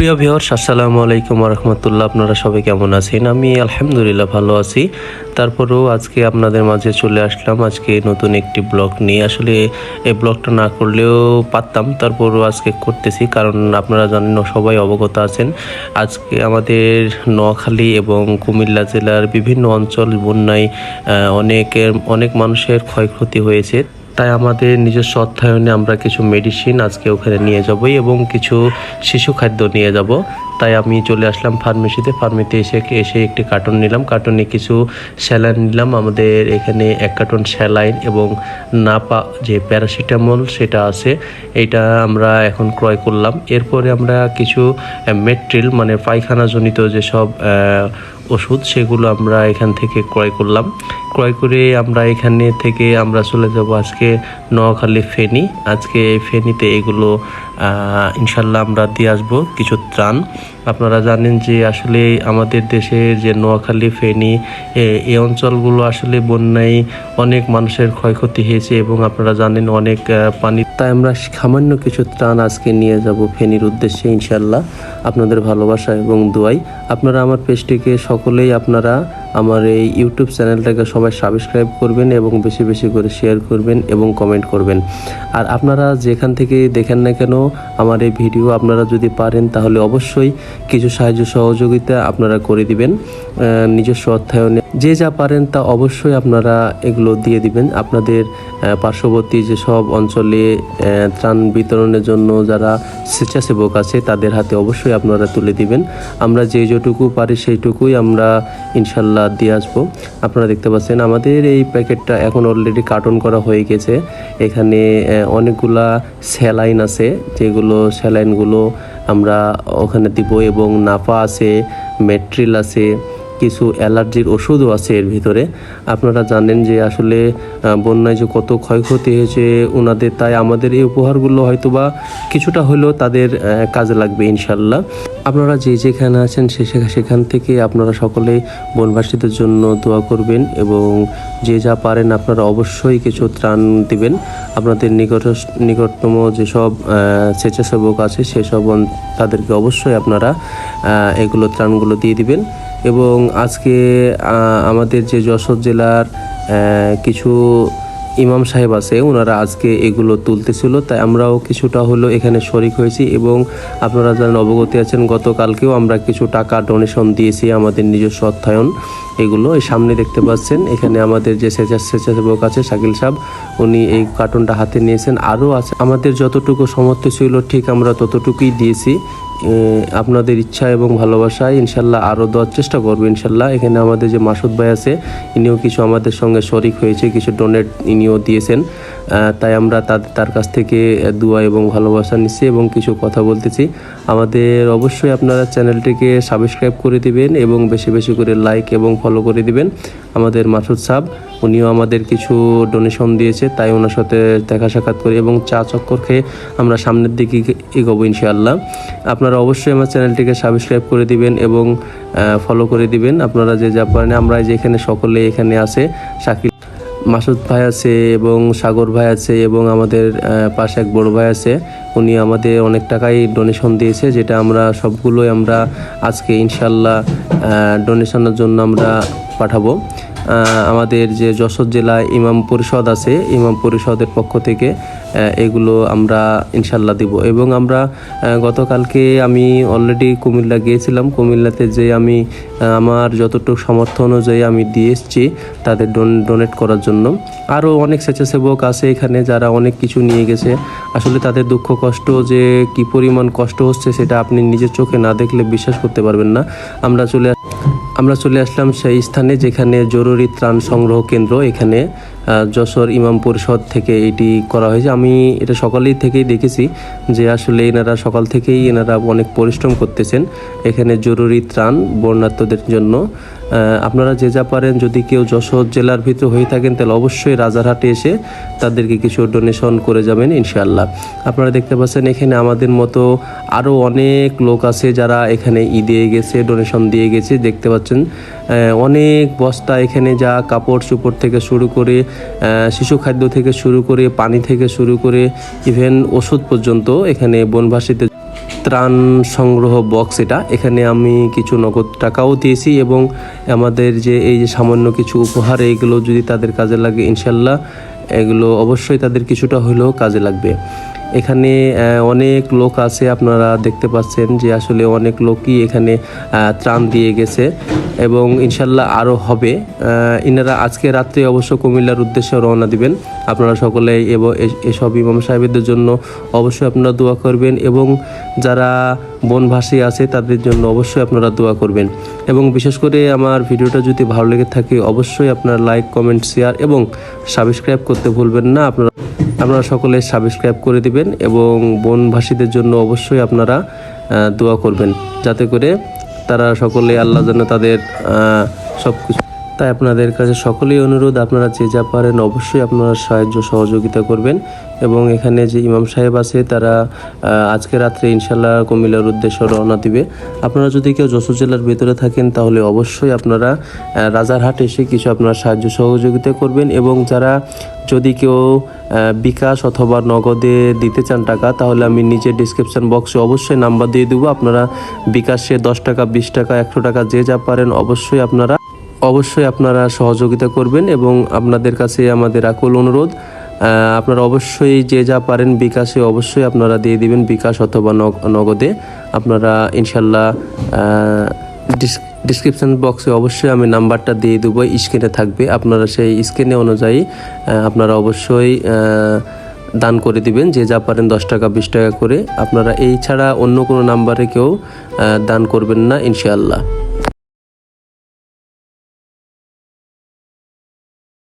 প্রিয় ভিওর্স আসসালামু আলাইকুম রহমতুল্লাহ। আপনারা সবাই কেমন আছেন? আমি আলহামদুলিল্লাহ ভালো আছি। তারপরেও আজকে আপনাদের মাঝে চলে আসলাম আজকে নতুন একটি ব্লগ নিয়ে। আসলে এই ব্লগটা না করলেও পারতাম, তারপরও আজকে করতেছি। কারণ আপনারা জানেন, সবাই অবগত আছেন, আজকে আমাদের নোয়াখালী এবং কুমিল্লা জেলার বিভিন্ন অঞ্চল, বন্যায় অনেকের, অনেক মানুষের ক্ষয়ক্ষতি হয়েছে। তাই আমাদের নিজস্ব অর্থায়নে আমরা কিছু মেডিসিন আজকে ওখানে নিয়ে যাব এবং কিছু শিশু খাদ্য নিয়ে যাব। তাই আমি চলে আসলাম ফার্মেসিতে ফার্মেসিতে এসে এসে একটি কার্টন নিলাম। কার্টনে কিছু স্যালাইন নিলাম। আমাদের এখানে এক কার্টন স্যালাইন এবং নাপা যে প্যারাসিটামল সেটা আছে এটা আমরা এখন ক্রয় করলাম। এরপরে আমরা কিছু মেট্রিল মানে পায়খানাজনিত যেসব ওষুধ সেগুলো আমরা এখান থেকে ক্রয় করলাম। ক্রয় করে আমরা এখানে থেকে আমরা চলে যাব আজকে নোয়াখালী ফেনি। আজকে এই ফেনীতে এগুলো ইনশাল্লাহ আমরা দিয়ে আসব কিছু ত্রাণ। আপনারা জানেন যে আসলে আমাদের দেশের যে নোয়াখালী, ফেনী এই অঞ্চলগুলো আসলে বন্যায় অনেক মানুষের ক্ষয়ক্ষতি হয়েছে এবং আপনারা জানেন অনেক পানি তাই আমরা সামান্য কিছু ত্রাণ আজকে নিয়ে যাব ফেনীর উদ্দেশ্যে ইনশাল্লাহ। আপনাদের ভালোবাসা এবং দোয়াই। আপনারা আমার পেজটিকে সকলেই আপনারা আমার এই ইউটিউব চ্যানেলটাকে সবাই সাবস্ক্রাইব করবেন এবং বেশি বেশি করে শেয়ার করবেন এবং কমেন্ট করবেন। আর আপনারা যেখান থেকে দেখেন না কেন আমার এই ভিডিও আপনারা যদি পারেন, তাহলে অবশ্যই কিছু সাহায্য সহযোগিতা আপনারা করে দিবেন। নিজস্ব অর্থায়নে যে যা পারেন তা অবশ্যই আপনারা এগুলো দিয়ে দিবেন। আপনাদের পার্শ্ববর্তী যেসব অঞ্চলে ত্রাণ বিতরণের জন্য যারা স্বেচ্ছাসেবক আছে, তাদের হাতে অবশ্যই আপনারা তুলে দিবেন। আমরা যে যেটুকু পারি সেইটুকুই আমরা ইনশাল্লাহ দিয়ে আসব। আপনারা দেখতে পাচ্ছেন, আমাদের এই প্যাকেটটা এখন অলরেডি কার্টন করা হয়ে গেছে। এখানে অনেকগুলা স্যালাইন আছে, যেগুলো স্যালাইনগুলো আমরা ওখানে দিব এবং নাফা আছে, মেট্রিল আছে কিছু অ্যালার্জির ওষুধও আছে এর ভিতরে। আপনারা জানেন যে আসলে বন্যায় যে কত ক্ষয়ক্ষতি হয়েছে ওনাদের তাই আমাদের এই উপহারগুলো হয়তো বা কিছুটা হলেও তাদের কাজে লাগবে ইনশাল্লাহ আপনারা যে যেখানে আছেন সে সেখান থেকে আপনারা সকলে বনবাসীদের জন্য দোয়া করবেন এবং যে যা পারেন আপনারা অবশ্যই কিছু ত্রাণ দিবেন। আপনাদের নিকট, নিকটতম যেসব স্বেচ্ছাসেবক আছে, সেসব তাদেরকে অবশ্যই আপনারা এগুলো ত্রাণগুলো দিয়ে দিবেন। এবং আজকে আমাদের যে যশোর জেলার কিছু ইমাম সাহেব আছে ওনারা আজকে এগুলো তুলতেছিল। তাই আমরাও কিছুটা হলো এখানে শরিক হয়েছি এবং আপনারা জানেন অবগতি আছেন, গতকালকেও আমরা কিছু টাকা ডোনেশন দিয়েছি আমাদের নিজস্ব অর্থায়ন। এগুলো এই সামনে দেখতে পাচ্ছেন। এখানে আমাদের যে স্বেচ্ছা স্বেচ্ছাসেবক আছে, শাকিল সাহেব, উনি এই কার্টুনটা হাতে নিয়েছেন। আরও আছে। আমাদের যতটুকু সমর্থ ছিল, ঠিক আমরা ততটুকুই দিয়েছি। আপনাদের ইচ্ছা এবং ভালোবাসায় ইনশাল্লাহ আরও দেওয়ার চেষ্টা করব, ইনশাল্লাহ। এখানে আমাদের যে মাসুদ ভাই আছে, ইনিও কিছু আমাদের সঙ্গে শরিক হয়েছে, কিছু ডোনেট ইনিও দিয়েছেন। তাই আমরা তাদের তার কাছ থেকে দোয়া এবং ভালোবাসা নিচ্ছি এবং কিছু কথা বলতেছি। আমাদের অবশ্যই আপনারা চ্যানেলটিকে সাবস্ক্রাইব করে দিবেন এবং বেশি বেশি করে লাইক এবং ফলো করে দিবেন। আমাদের মাসুদ সাহেব উনিও আমাদের কিছু ডোনেশন দিয়েছে, তাই ওনার সাথে দেখা সাক্ষাৎ করি এবং চা চক্কর খেয়ে আমরা সামনের দিকে এগোবো ইনশাআল্লাহ। আপনারা অবশ্যই আমার চ্যানেলটিকে সাবস্ক্রাইব করে দিবেন এবং ফলো করে দিবেন। আপনারা যে পারেন আমরা যে এখানে সকলে এখানে আছে শাকিল মাসুদ ভাই আছে এবং সাগর ভাই আছে এবং আমাদের পাশে এক বড় ভাই আছে। উনি আমাদের অনেক টাকাই ডোনেশন দিয়েছে, যেটা আমরা সবগুলোই আমরা আজকে ইনশাল্লাহ ডোনেশনের জন্য আমরা পাঠাবো। আমাদের যে যশোর জেলায় ইমাম পরিষদ আছে, ইমাম পরিষদের পক্ষ থেকে এগুলো আমরা ইনশাল্লাহ দিব। এবং আমরা গতকালকে আমি অলরেডি কুমিল্লা গিয়েছিলাম। কুমিল্লাতে যে আমি আমার যতটুকু সামর্থ্য অনুযায়ী আমি দিয়ে এসেছি, তাদের ডোনেট করার জন্য। আরও অনেক স্বেচ্ছাসেবক আছে এখানে যারা অনেক কিছু নিয়ে গেছে। আসলে তাদের দুঃখ কষ্ট যে কি পরিমাণ কষ্ট হচ্ছে, সেটা আপনি নিজের চোখে না দেখলে বিশ্বাস করতে পারবেন না। আমরা চলে আমরা চলে আসলাম সেই স্থানে যেখানে জরুরি ত্রাণ সংগ্রহ কেন্দ্র। এখানে যশোর ইমাম পরিষদ থেকে এটি করা হয়েছে। আমি এটা সকালেই থেকেই দেখেছি যে আসলে এনারা সকাল থেকেই এনারা অনেক পরিশ্রম করতেছেন। এখানে জরুরি ত্রাণ বন্যার্থদের জন্য। আপনারা যে যা পারেন, যদি কেউ যশোর জেলার ভিতরে হয়ে থাকেন, তাহলে অবশ্যই রাজারহাটে এসে তাদেরকে কিছু ডোনেশন করে যাবেন, ইনশাআল্লাহ। আপনারা দেখতে পাচ্ছেন, এখানে আমাদের মতো আরও অনেক লোক আছে যারা এখানে ঈদে গেছে ডোনেশন দিয়ে গেছে। দেখতে পাচ্ছেন অনেক বস্তা এখানে যা কাপড় চোপড় থেকে শুরু করে শিশু খাদ্য থেকে শুরু করে, পানি থেকে শুরু করে ইভেন ওষুধ পর্যন্ত এখানে বনবাসীতে ত্রাণ সংগ্রহ বক্স এটা। এখানে আমি কিছু নগদ টাকাও দিয়েছি এবং আমাদের যে এই যে সামান্য কিছু উপহার এইগুলো যদি তাদের কাজে লাগে, ইনশাল্লাহ এগুলো অবশ্যই তাদের কিছুটা হলেও কাজে লাগবে। এখানে অনেক লোক আছে, আপনারা দেখতে পাচ্ছেন যে আসলে অনেক লোকই এখানে ত্রাণ দিয়ে গেছে এবং ইনশাল্লাহ আরও হবে। ইনারা আজকে রাত্রে অবশ্য কুমিল্লার উদ্দেশ্যে রওনা দিবেন। আপনারা সকলে এবং এসব ইমাম সাহেবদের জন্য অবশ্যই আপনারা দোয়া করবেন এবং যারা বনভাসী আছে তাদের জন্য অবশ্যই আপনারা দোয়া করবেন। এবং বিশেষ করে আমার ভিডিওটা যদি ভালো লেগে থাকে, অবশ্যই আপনারা লাইক, কমেন্ট, শেয়ার এবং সাবস্ক্রাইব করতে ভুলবেন না। আপনারা আপনারা সকলে সাবস্ক্রাইব করে দিবেন এবং বনভাসীদের জন্য অবশ্যই আপনারা দোয়া করবেন। যাতে করে তারা সকলে আল্লাহ যেন তাদের সব কিছু তাই আপনাদের কাছে সকলেই অনুরোধ, আপনারা যে যা পারেন অবশ্যই আপনারা সাহায্য সহযোগিতা করবেন এবং এখানে যে ইমাম সাহেব আছে, তারা আজকে রাত্রে ইনশাল্লাহ কুমিল্লার উদ্দেশ্যে রওনা দিবে। আপনারা যদি কেউ যশোর জেলার ভেতরে থাকেন, তাহলে অবশ্যই আপনারা রাজারহাট এসে কিছু আপনারা সাহায্য সহযোগিতা করবেন এবং যারা যদি কেউ বিকাশ অথবা নগদে দিতে চান টাকা, তাহলে আমি নিচে ডিসক্রিপশন বক্সে অবশ্যই নাম্বার দিয়ে দেবো। আপনারা বিকাশে দশ টাকা, বিশ টাকা, একশো টাকা যে যা পারেন অবশ্যই আপনারা অবশ্যই আপনারা সহযোগিতা করবেন এবং আপনাদের কাছে আমাদের আকুল অনুরোধ আপনারা অবশ্যই যে যা পারেন বিকাশে অবশ্যই আপনারা দিয়ে দিবেন বিকাশ অথবা নগ- নগদে। আপনারা ইনশাল্লাহ ডিসক্রিপশন বক্সে অবশ্যই আমি নাম্বারটা দিয়ে দেবো, স্ক্রিনে থাকবে। আপনারা সেই স্ক্রিনে অনুযায়ী আপনারা অবশ্যই দান করে দিবেন, যে যা পারেন দশ টাকা, বিশ টাকা করে। আপনারা এই ছাড়া অন্য কোনো নাম্বারে কেউ দান করবেন না ইনশাআল্লাহ